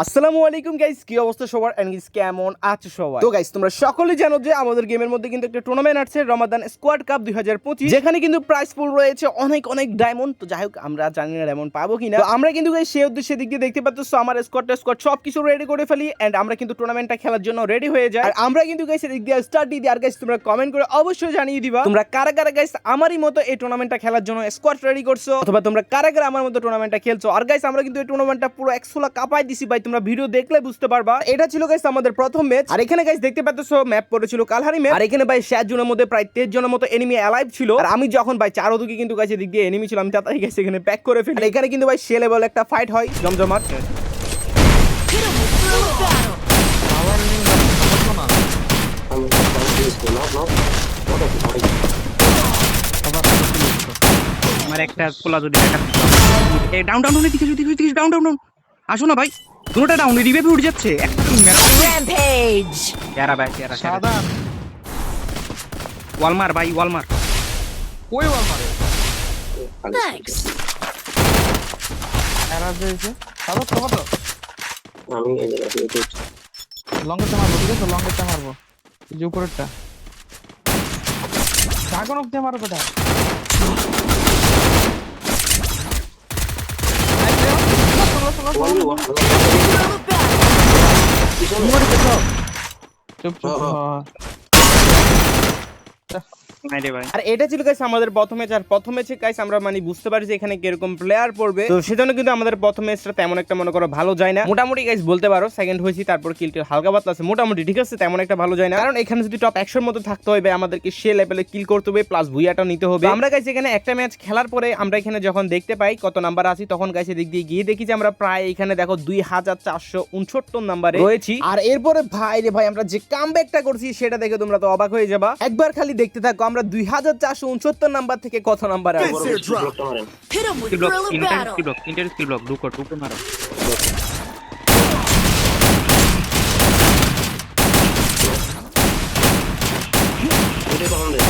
আসসালামু আলাইকুম গাইস কি অবস্থা সবার? এন্ড গাইস কেমন আছো সবাই? তো গাইস তোমরা সকলেই জানো যে আমাদের গেমের মধ্যে কিন্তু একটা টুর্নামেন্ট আছে রমাদান স্কোয়াড কাপ 2025 যেখানে কিন্তু প্রাইস পুল রয়েছে অনেক অনেক ডায়মন্ড তো যাই হোক, আমরা জানি না ডায়মন্ড পাবো কিনা। তো আমরা কিন্তু গাইস সেই উদ্দেশ্যে দিক দিয়ে দেখতে পাচ্ছ আমার স্কোয়াডটা স্কোয়াড সব কিছু রেডি করে ফেলি। এন্ড আমরা কিন্তু টুর্নামেন্টটা খেলার জন্য রেডি হয়ে যাই। আর আমরা কিন্তু গাইস এদিক দিয়ে স্টার্ট দিই। আর গাইস তোমরা কমেন্ট করে অবশ্যই জানিয়ে দিবা, তোমরা কারা কারা গাইস আমারই মতো এই টুর্নামেন্টটা খেলার জন্য স্কোয়াড রেডি করছ? অথবা তোমরা কারা কারা আমার মতো টুর্নামেন্টটা খেলছো? আর গাইস আমরা কিন্তু এই টুর্নামেন্টটা পুরো একশোলা কাপাই দিছি ভাই তোমরা ভিডিও দেখলে বুঝতে পারবা। এটা ছিল গাইস আমাদের প্রথম ম্যাচ আর এখানে গাইস দেখতে পাচ্ছো ম্যাপ পড়েছিল কালহারি ম্যাপ আর এখানে ভাই শেয়ার জনের মধ্যে প্রায় তেইশ জনের মতো এনিমি অ্যালাইভ ছিল। আর আমি যখন ভাই চার চারোদিকে কিন্তু গাইছে দিক দিয়ে এনিমি ছিল আমি তাড়াতাড়ি গেছে এখানে প্যাক করে ফেলি। এখানে কিন্তু ভাই সে লেভেল একটা ফাইট হয়, জমজমাট। আমার একটা পোলা যদি দেখা এই ডাউন ডাউন দিকে ডাউন ডাউন ডাউন আসো না ভাই। দুটোটা ডাউন রিভাইভ উঠে যাচ্ছে। একটা Rampage! ইয়ারা ভাই ইয়ারা সাদা। ওয়ালমার ভাই ওয়ালমার। কই ওয়াল মারে Thanks! এরার দিয়েছে সাদা তো কত আমি এই জায়গায় দিয়ে দিচ্ছি। লঙ্গেরটা মারবো ঠিক আছে? লঙ্গেরটা মারবো। এই যে উপরেরটা। ড্রাগন অফ দিয়ে মারো বেটা ওয়াল ওয়াল পিছনে চুপ চুপ হ্যাঁ, হ্যাঁ। নাই রে ভাই আর এটা ছিল গাইস আমাদের প্রথম ম্যাচ আর প্রথম ম্যাচে গাইস আমরা মানে বুঝতে পারি যে এখানে কীরকম প্লেয়ার পড়বে। তো সেজন্য কিন্তু আমাদের প্রথম ম্যাচটা তেমন একটা মনে করো ভালো যায় না। মোটামুটি গাইস বলতে পারো সেকেন্ড হয়েছি তারপর কিলটি হালকা পাতলা আছে। মোটামুটি ঠিক আছে তেমন একটা ভালো যায় না। কারণ এখানে যদি টপ একশোর মতো থাকতে হবে আমাদেরকে সে লেভেলে কিল করতে হবে প্লাস ভুইয়াটাও নিতে হবে। আমরা গাইস এখানে একটা ম্যাচ খেলার পরে আমরা এখানে যখন দেখতে পাই কত নাম্বার আছি তখন গাইস এদিক দিয়ে গিয়ে দেখি যে আমরা প্রায় এখানে দেখো দুই হাজার চারশো উনসত্তর নাম্বারে রয়েছি। আর এরপরে ভাই রে ভাই আমরা যে কামব্যাকটা করছি সেটা দেখে তোমরা তো অবাক হয়ে যাবা। একবার খালি দেখতে থাকো আমরা দুই হাজার চারশো উনসত্তর নাম্বার থেকে কত নাম্বার আসব ব্লকটা মারেন Hit him with skill block Grill of ইন্টার Battle! স্কিল ব্লক ইন্টার স্কিল ব্লক ডুকো ডুকো মারো ওইটা কখন দেয়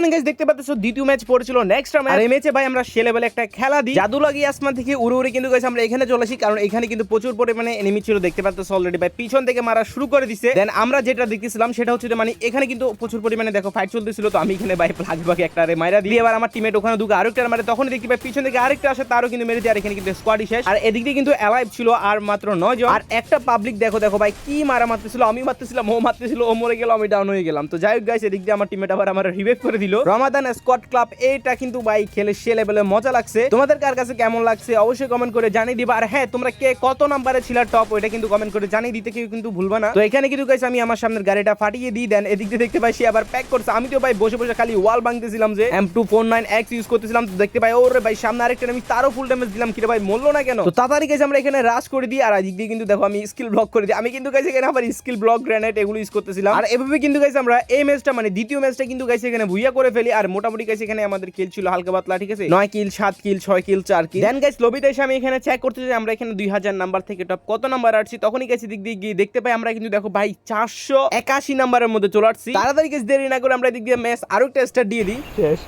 এখানে গাইস দেখতে পাচ্ছ দ্বিতীয় ম্যাচ পড়েছিল নেক্সট ম্যাচ আর এই ম্যাচে ভাই আমরা সে লেভেলে একটা খেলা দিই। জাদু লাগিয়ে আসমান থেকে উড়ে উড়ে কিন্তু গাইস আমরা এখানে চলে আসি কারণ এখানে কিন্তু প্রচুর পরিমাণে এনিমি ছিল দেখতে পাচ্ছ অলরেডি ভাই পিছন থেকে মারা শুরু করে দিছে। দেন আমরা যেটা দেখতেছিলাম সেটা হচ্ছে যে মানে এখানে কিন্তু প্রচুর পরিমাণে দেখো ফাইট চলতেছিল তো আমি এখানে ভাই প্লাগ বাগে একটা রে মাইরা দিই। এবার আমার টিমেট ওখানে দুটো আরেকটা মারে তখন দেখতে পাই পিছন থেকে আরেকটা আসে তারও কিন্তু মেরে দিয়ে আর এখানে কিন্তু স্কোয়াডই শেষ। আর এদিক দিয়ে কিন্তু অ্যালাইভ ছিল আর মাত্র নয় জন। আর একটা পাবলিক দেখো দেখো ভাই কি মারা মারতেছিল আমি মারতেছিলাম ও মারতেছিল ও মরে গেল আমি ডাউন হয়ে গেলাম। তো যাই হোক গাইস এদিক দিয়ে আমার টিমেট আবার আমার রিভাইভ করে দিল। রমাদান স্কোয়াড ক্লাব, এইটা কিন্তু ভাই খেলে সে লেভেলে মজা লাগছে। তোমাদের কার কাছে কেমন লাগছে অবশ্যই কমেন্ট করে জানিয়ে দিবা। আর হ্যাঁ তোমরা কে কত নাম্বারে ছিল টপ ওইটা কিন্তু কমেন্ট করে জানিয়ে দিতে কেউ কিন্তু ভুলবা না। তো এখানে কিন্তু গাইস আমি আমার সামনের গাড়িটা ফাটিয়ে দিই দেন। এদিক দিয়ে দেখতে পাই সে আবার প্যাক করছে। আমি তো ভাই বসে বসে খালি ওয়াল ভাঙতেছিলাম যে M two four nine X use করতেছিলাম। তো দেখতে পাই, ওরে ভাই, সামনে আরেকটা আমি তারও ফুল ড্যামেজ দিলাম। কিরে ভাই, মরলো না কেন? তো তাড়াতাড়ি গেছে আমরা এখানে রাশ করে দিই। আর এদিক দিয়ে কিন্তু দেখো, আমি স্কিল ব্লক করে দিই। আমি কিন্তু গাইছে এখানে আবার স্কিল ব্লক গ্রেনেড এগুলো ইউজ করতেছিলাম। আর এভাবে কিন্তু গাইছে আমরা এই ম্যাচটা মানে দ্বিতীয় ম্যাচটা কিন্তু গাইছে এখানে ভুইয়া করে ফেলি। আর মোটামুটি গাইছে এখানে আমাদের কিল ছিল হালকা পাতলা ঠিক আছে? নয় কিল সাত কিল ছয় কিল চার কিল দেন গাইস লবিতে এসে আমি এখানে চেক করতে চাই আমরা এখানে দুই হাজার নাম্বার থেকে টপ কত নাম্বার আসছি? তখনই গেছি দিক দিয়ে গিয়ে দেখতে পাই আমরা কিন্তু দেখো ভাই চারশো একাশি নাম্বারের মধ্যে চলে আসছি। তাড়াতাড়ি গেছি দেরি না করে আমরা দিক দিয়ে ম্যাচ আরও একটা স্টার দিয়ে দিই। শেষ।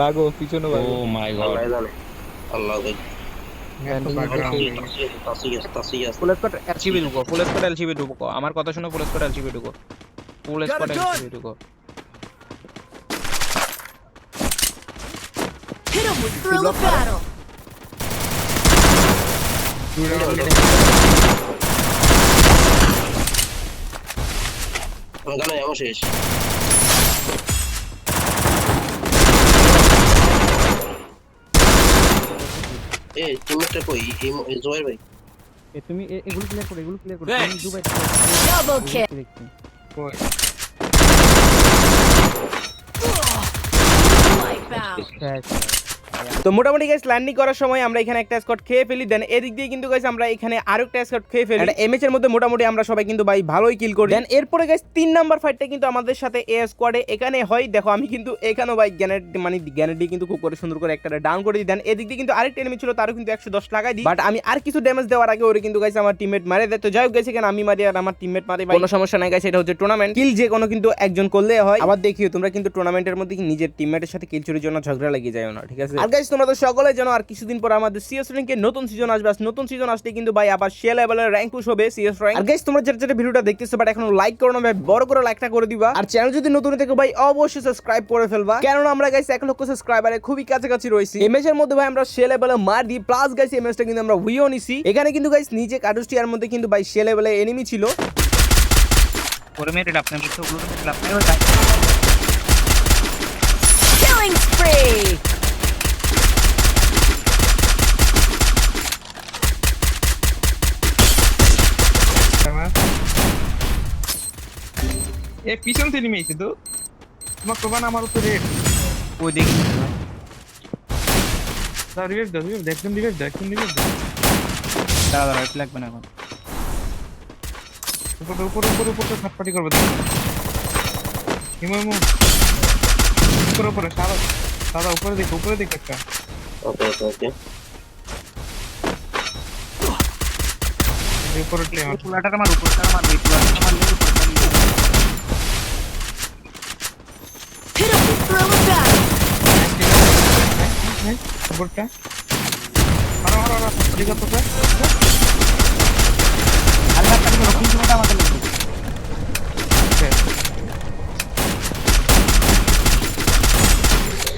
বাগো পিছনে বাগো ও মাই জানে আল্লাহ আমার কথা শুনো ফুল স্কোয়াড এলসিবি ঢুকো। ফুল স্কোয়াড এলসিবি ঢুকো। Hit him with Grill of Battle! আমার গানে এমন শেষ এ টিমমেটটা কই এই এই জয়ের ভাই তুমি এগুলো ক্লিয়ার করো এগুলো ক্লিয়ার করো তুমি দুবাই Double kill! Wipeout! তো মোটামুটি গাইস ল্যান্ডিং করার সময় আমরা এখানে একটা স্কট খেয়ে ফেলি। দেন এদিক দিয়ে কিন্তু গাইস আমরা এখানে আরও একটা স্কট খেয়ে ফেলি। এমএচ এর মধ্যে মোটামুটি আমরা সবাই কিন্তু ভাই ভালোই কিল করি। দেন এরপরে গাইস তিন নাম্বার ফাইটটা কিন্তু আমাদের সাথে এ স্কোয়াডে এখানে হয়। দেখো আমি কিন্তু এখানেও ভাই গ্যানেট মানে গ্যানেট দিয়ে কিন্তু খুব করে সুন্দর করে একটা ডাউন করে দিই। দেন এদিক দিয়ে কিন্তু আরেকটা এনিমি ছিল তারও কিন্তু একশো দশ লাগাই দিই। বাট আমি আর কিছু ড্যামেজ দেওয়ার আগে ওরে কিন্তু গাইস আমার টিমমেট মারে দেয়। তো যাই হোক গেছে এখানে আমি মারি আর আমার টিমমেট মারে কোনো সমস্যা নাই গাইস এটা হচ্ছে টুর্নামেন্ট কিল যে কোনো কিন্তু একজন করলে হয়। আবার দেখিও তোমরা কিন্তু টুর্নামেন্টের মধ্যে নিজের টিমমেটের সাথে কিল চুরির জন্য ঝগড়া লাগিয়ে যায় না ঠিক আছে? আর গাইস তোমরা তো সকলে জানো আর কিছুদিন পর আমাদের সিএস র্যাঙ্কে নতুন সিজন আসবে। আর নতুন সিজন আসলে কিন্তু ভাই আবার সে লেভেলের র্যাঙ্ক পুশ হবে সিএস র্যাঙ্ক আর গাইস তোমরা যেটা যেটা ভিডিওটা দেখতেছো বাট এখনও লাইক করো না ভাই বড় করে লাইকটা করে দিবা। আর চ্যানেল যদি নতুন থেকে ভাই অবশ্যই সাবস্ক্রাইব করে ফেলবা। কেননা আমরা গাইস এক লক্ষ সাবস্ক্রাইবারে খুবই কাছাকাছি রয়েছি। এমএস এর মধ্যে ভাই আমরা সে লেভেলে মার দিই প্লাস গাইস এমএসটা কিন্তু আমরা উইও নিছি। এখানে কিন্তু গাইস নিচে কার্ডুস্টিয়ার মধ্যে কিন্তু ভাই সে লেভেলে এনিমি ছিল। করে মেরে ওগুলো Killing spree. এ পিছন থেকে নেমে এসে তো। তোমার প্রমাণ আমার উপরে। রেড ওই দেখি। দাও রিভাইভ দাও রিভাইভ দাও একদম রিভাইভ দাও একদম রিভাইভ দাও। দাঁড়া দাঁড়া একটু লাগবে না এখন। উপরে উপরে উপরে উপরে থাপ্পাটি করবে। দেখো হিমো হিমো। উপরে উপরে সাদা। সাদা উপরে দেখো উপরে দেখো একটা। ওকে ওকে ওকে। এই উপরে প্লে আমার পুলাটার আমার উপরটা আমার এই পুলাটার আমার নেই উপরটা নিয়ে তো স্যার আর একটা দিকে রকিং পুলাটা আমাকে লাগবে সেরা বেটা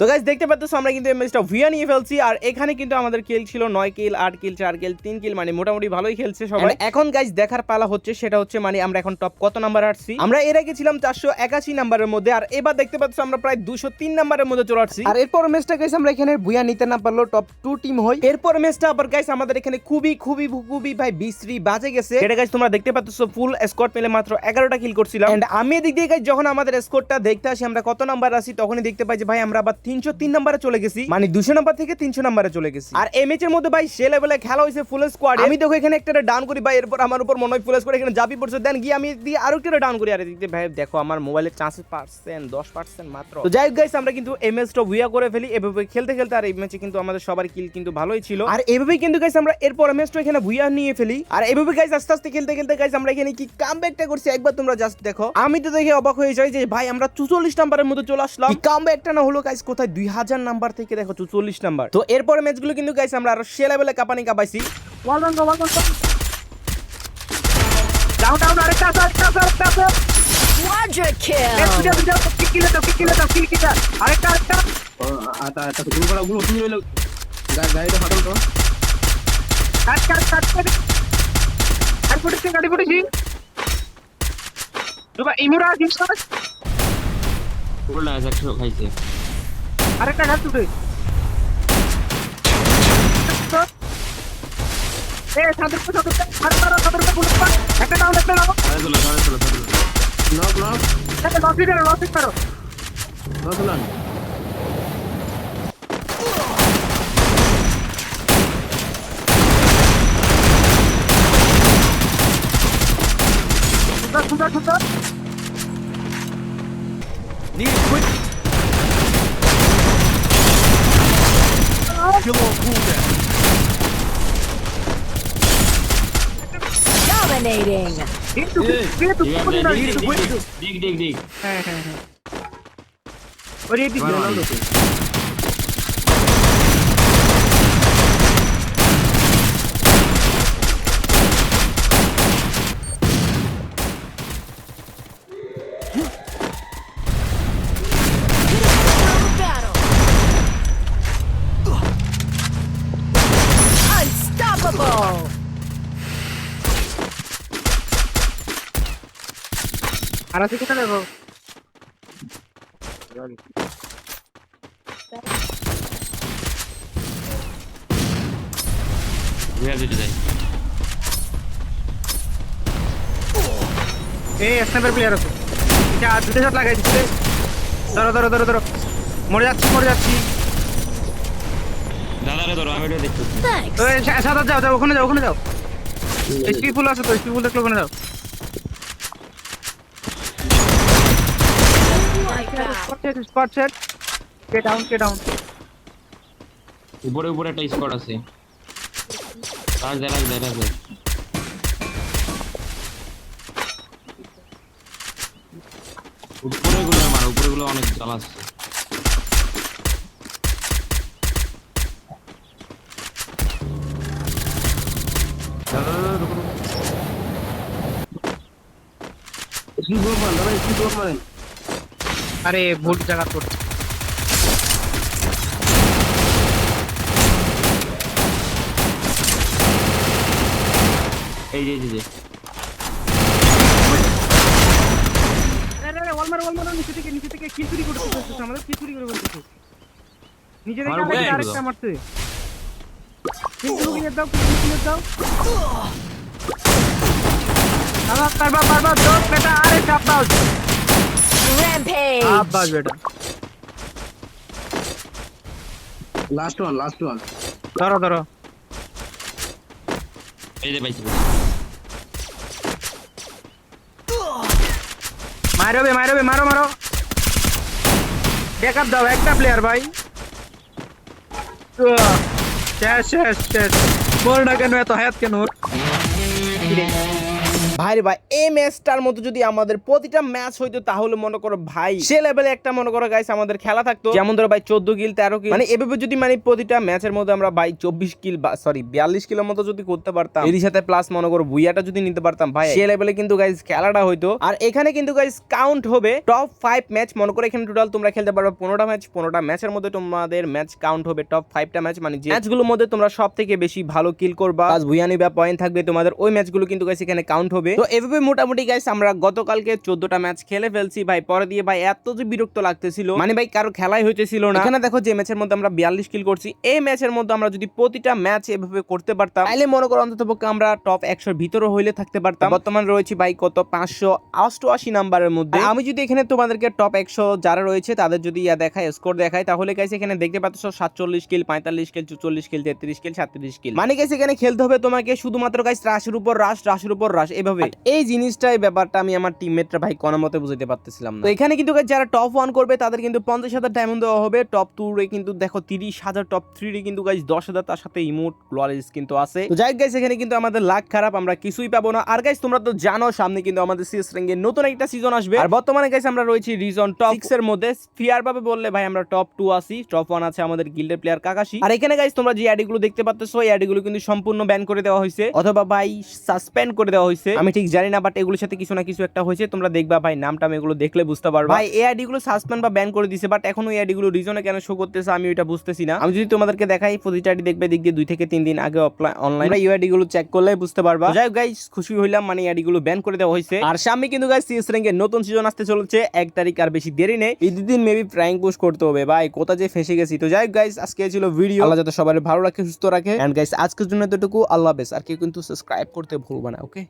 তো গাইজ দেখতে পাচ্ছ আমরা কিন্তু এই ম্যাচটা ভিয়া নিয়ে ফেলছি আর এখানে কিন্তু আমাদের কিল ছিল নয় কিল আট কিল চার কিল তিন কিল মানে মোটামুটি ভালোই খেলছে সবাই। এখন গাইজ দেখার পালা হচ্ছে সেটা হচ্ছে মানে আমরা এখন টপ কত নাম্বার আসছি? আমরা এর আগে ছিলাম চারশো একাশি নাম্বারের মধ্যে আর এবার দেখতে পাচ্ছ আমরা প্রায় দুশো তিন নাম্বারের মধ্যে চলে আসছি। আর এরপর ম্যাচটা গাইজ আমরা এখানে ভুয়া নিতে না পারল টপ টু টিম হই। এরপর ম্যাচটা আবার গাইজ আমাদের এখানে খুবই খুবই খুবই ভাই বিশ্রী বাজে গেছে। এটা গাইজ তোমরা দেখতে পাচ্ছ ফুল স্কোয়াড মিলে মাত্র এগারোটা কিল করছিলাম। আমি এদিক দিয়ে guys যখন আমাদের স্কোরটা দেখতে আসি আমরা কত নাম্বার আসি তখনই দেখতে পাই যে ভাই আমরা আবার তিনশো তিন নাম্বারে চলে গেছি। মানে দুশো নাম্বার থেকে তিনশো নাম্বারে চলে গেছি। আর এই ম্যাচের মধ্যে ভাই সে লেভেলে খেলা হয়েছে ফুল স্কোয়াড আমি দেখো এখানে একটা ডাউন করি ভাই এরপর আমার উপর মনে হয় ফুল স্কোয়াড এখানে জাপি পড়ছে। দেন গিয়ে আমি দিয়ে আরও একটা ডাউন করি। আর দিয়ে ভাই দেখো আমার মোবাইলের চান্সেস পার্সেন্ট দশ পার্সেন্ট মাত্র। তো যাই হোক গাইস আমরা কিন্তু এই ম্যাচটা উইয়া করে ফেলি। এভাবে খেলতে খেলতে আর এই ম্যাচে কিন্তু আমাদের সবার কিল কিন্তু ভালোই ছিল। আর এভাবেই কিন্তু গাইস আমরা এরপর ম্যাচটা এখানে ভুইয়া নিয়ে ফেলি। আর এভাবে গাইস আস্তে আস্তে খেলতে খেলতে গাইস আমরা এখানে কি কামব্যাকটা করছি? একবার তোমরা জাস্ট দেখো। আমি তো দেখে অবাক হয়ে যাই যে ভাই আমরা চুচল্লিশ নাম্বারের মধ্যে চলে আসলাম। কামব্যাকটা না হলো গাইস কোথায়? দুই হাজার নাম্বার থেকে দেখো চুচল্লিশ নাম্বার। তো এরপর ম্যাচগুলো কিন্তু গাইস আমরা আরও সে লেভেলে কাপানি কাপাইছি। আরেকটা আরেকটা গাড়িটা ফাটাল তো। কাট কাট কাট কাট গাড়ি ইমুরা জিমস কাট পুরোটা একশো খাইছে। আরেকটা ঘাট তুলে। এ সাদের পর আর তারা সাদের বুলেট পার একটা ডাউন একটা ডাউন সাড়ে ষোলো সাড়ে ষোলো সাড়ে নক নক একটা লস করো লস করো নক নক সুন্দর সুন্দর সুন্দর Dominating. কিন্তু কিন্তু কোন না কিন্তু দিক দিক দিক হ্যাঁ হ্যাঁ হ্যাঁ ওরে দিকে Thrill of battle. Unstoppable. আর আছে কোথায় দেখো ঘুরে দিতে যাই এই স্নাইপার প্লেয়ার আছে এটা দুটো শট লাগাই দিচ্ছে ধরো ধরো ধরো ধরো মরে যাচ্ছি মরে যাচ্ছি দাদা রে ধরো আমি এটা Thanks. ওই সাদা যাও যাও ওখানে যাও ওখানে যাও এইচপি ফুল আছে তো এইচপি ফুল দেখলে ওখানে যাও পড়ছে সেট কে ডাউন কে ডাউন উপরে উপরে একটা স্কোয়াড আছে। উপরে গুলো মার উপরে গুলো অনেক জ্বালাচ্ছে আছে। ব্লক মারেন দাদা আরে ভুল জায়গা করছে। এই যে এই যে, আরে আরে ওয়াল মারো ওয়াল নিচে থেকে নিচে থেকে। কিল চুরি করতে করতেছে আমাদের কিল চুরি করে বলতেছে। নিচে থেকে মারো, আরেকটা লুকিয়ে দাও দাও। দাদা পারবা পারবা দোস বেটা আরে চাপ দাও Rampage. আব্বাস বেটা লাস্ট ওয়ান লাস্ট ওয়ান ধরো ধরো এই যে পাইছি মারো বে মারো বে মারো মারো ব্যাকআপ দাও একটা প্লেয়ার ভাই। শেষ শেষ শেষ। বল না কেন এত হায়াত কেন ওর? ভাই ভাই এই ম্যাচটার মতো যদি আমাদের প্রতিটা ম্যাচ হইতো তাহলে মনে করো ভাই সে লেভেলে একটা মনে করো গাইস আমাদের খেলা থাকতো। যেমন ধরো ভাই চোদ্দ কিল তেরো কিল মানে এভাবে যদি মানে প্রতিটা ম্যাচের মধ্যে আমরা ভাই চব্বিশ কিল বা সরি বিয়াল্লিশ কিলোর মতো যদি করতে পারতাম এর সাথে প্লাস মনে করো বুইয়াটা যদি নিতে পারতাম ভাই সে লেভেলে কিন্তু গাইস খেলাটা হইতো। আর এখানে কিন্তু গাইস কাউন্ট হবে টপ ফাইভ ম্যাচ মনে করো এখানে টোটাল তোমরা খেলতে পারবে পনেরোটা ম্যাচ পনেরোটা ম্যাচের মধ্যে তোমাদের ম্যাচ কাউন্ট হবে টপ ফাইভটা ম্যাচ মানে যে ম্যাচগুলোর মধ্যে তোমরা সব থেকে বেশি ভালো কিল করবা। প্লাস ভুইয়া নিবা পয়েন্ট থাকবে তোমাদের ওই ম্যাচগুলো কিন্তু গাইস এখানে কাউন্ট হবে। তো এভাবে মোটামুটি গাইস আমরা গতকালকে চোদ্দটা ম্যাচ খেলে ফেলছি। ভাই পরে দিয়ে ভাই এত যে বিরক্ত লাগতেছিল। মানে ভাই কারও খেলাই হইতেছিল না। এখানে দেখো যে ম্যাচের মধ্যে আমরা বিয়াল্লিশ কিল করছি। এই ম্যাচের মধ্যে আমরা যদি প্রতিটা ম্যাচ এভাবে করতে পারতাম তাহলে মনে করো অন্তত পক্ষে আমরা টপ একশোর ভিতরে হইলে থাকতে পারতাম। বর্তমান রয়েছে ভাই কত? পাঁচশো অষ্টআশি নাম্বারের মধ্যে। আমি যদি এখানে তোমাদেরকে টপ একশো যারা রয়েছে তাদের যদি ইয়া দেখায় স্কোর দেখায় তাহলে গাইস এখানে দেখতে পাচ্ছ সাতচল্লিশ কিল পঁয়তাল্লিশ কিল চুচল্লিশ কিল তেত্রিশ কিল সাতত্রিশ কিল মানে গাইস এখানে খেলতে হবে তোমাকে শুধুমাত্র গাইস রাশের উপর রাশ রাশের উপর রাশ এভাবে এই জিনিসটাই ব্যাপারটা আমি আমার টিমমেটরা ভাই কোনো মতে বুঝতে পারতেছিলাম না। তো এখানে কিন্তু যারা টপ ওয়ান করবে তাদের কিন্তু পঞ্চাশ হাজার ডায়মন্ড দেওয়া হবে। টপ টু রে কিন্তু দেখো তিরিশ হাজার টপ থ্রি রে কিন্তু গাইস দশ হাজার তার সাথে ইমোট গ্লোয়ালিস কিন্তু আছে। তো যাই গাইস এখানে কিন্তু আমাদের লাখ খারাপ আমরা কিছুই পাবো না। আর গাইস তোমরা তো জানো সামনে কিন্তু আমাদের সিএস র্যাঙ্গে নতুন একটা সিজন আসবে। আর বর্তমানে গাইস আমরা রয়েছি রিজন টপ সিক্স এর মধ্যে ফিয়ার ভাবে বললে ভাই আমরা টপ টু আছি। টপ ওয়ান আছে আমাদের গিল্ডের প্লেয়ার কাকাশি। আর এখানে গাইস তোমরা যে অ্যাডিগুলো দেখতে পাচ্ছ এই অ্যাডিগুলো কিন্তু সম্পূর্ণ ব্যান করে দেওয়া হয়েছে। অথবা ভাই সাসপেন্ড করে দেওয়া হয়েছে। আমি ঠিক জানি না বাট এগুলোর সাথে কিছু না কিছু একটা হয়েছে। তোমরা দেখবা ভাই নামটা আমি এগুলো দেখলে বুঝতে পারবা। ভাই এই আইডি গুলো সাসপেন্ড বা ব্যান করে দিছে বাট এখন ওই আইডি গুলো রিজনে কেন শো করতেছে আমি ওইটা বুঝতেছি না। আমি যদি তোমাদেরকে দেখাই প্রতিটা আইডি দেখবে দিক দিয়ে দুই থেকে তিন দিন আগে অনলাইন এই আইডি গুলো চেক করলে বুঝতে পারবা। যাই গাইস খুশি হইলাম মানে আইডি গুলো ব্যান করে দেওয়া হয়েছে। আর সামনে কিন্তু গাইস সিএস র্যাঙ্কের নতুন সিজন আসতে চলেছে এক তারিখ আর বেশি দেরি নেই। এই দুদিন মেবি প্র্যাঙ্ক পুশ করতে হবে ভাই কোথা যে ফেসে গেছি। তো যাই হোক গাইস আজকে ছিল ভিডিও আল্লাহ যাতে সবাই ভালো রাখে সুস্থ রাখে। এন্ড গাইস আজকের জন্য এতটুকু আল্লাহ হাফেজ। আর কেউ কিন্তু সাবস্ক্রাইব করতে ভুলবা না ওকে